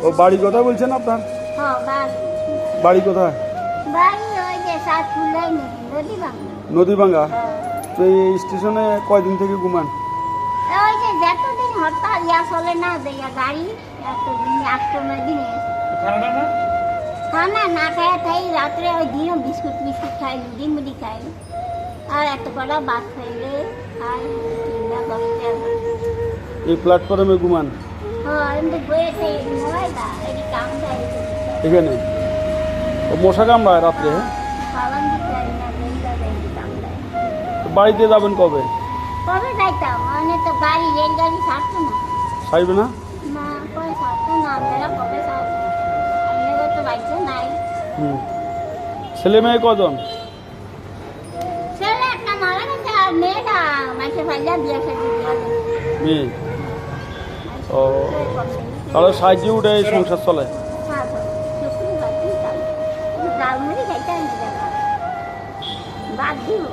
ও বাড়ি কোথায় বলছেন আপনার? হ্যাঁ বাড়ি। বাড়ি কোথায়? নদীভাঙ্গা তো এই স্টেশনে কয়দিন থেকে ঘুমান? যতদিন হরতাল ইয়া চলে না দেয়া গাড়ি এতদিন দিন। খানা না খায় তাই রাত্রে ওই দিনও বিস্কুট বিস্কুট খাই মুড়ি মুড়ি খাই আর এত কটা ভাত খাইলে আর কিনা এই প্ল্যাটফর্মে ঘুমান? এখানে? মশা কামড়ায় রাত্রে হ্যাঁ? বাড়িতে যাবেন কবে? সাইবে না? ছেলে মেয়ে কজন? মেয়ে? ও। তাহলে সাহায্যে উঠে এই সংসার চলে। বাদ দিব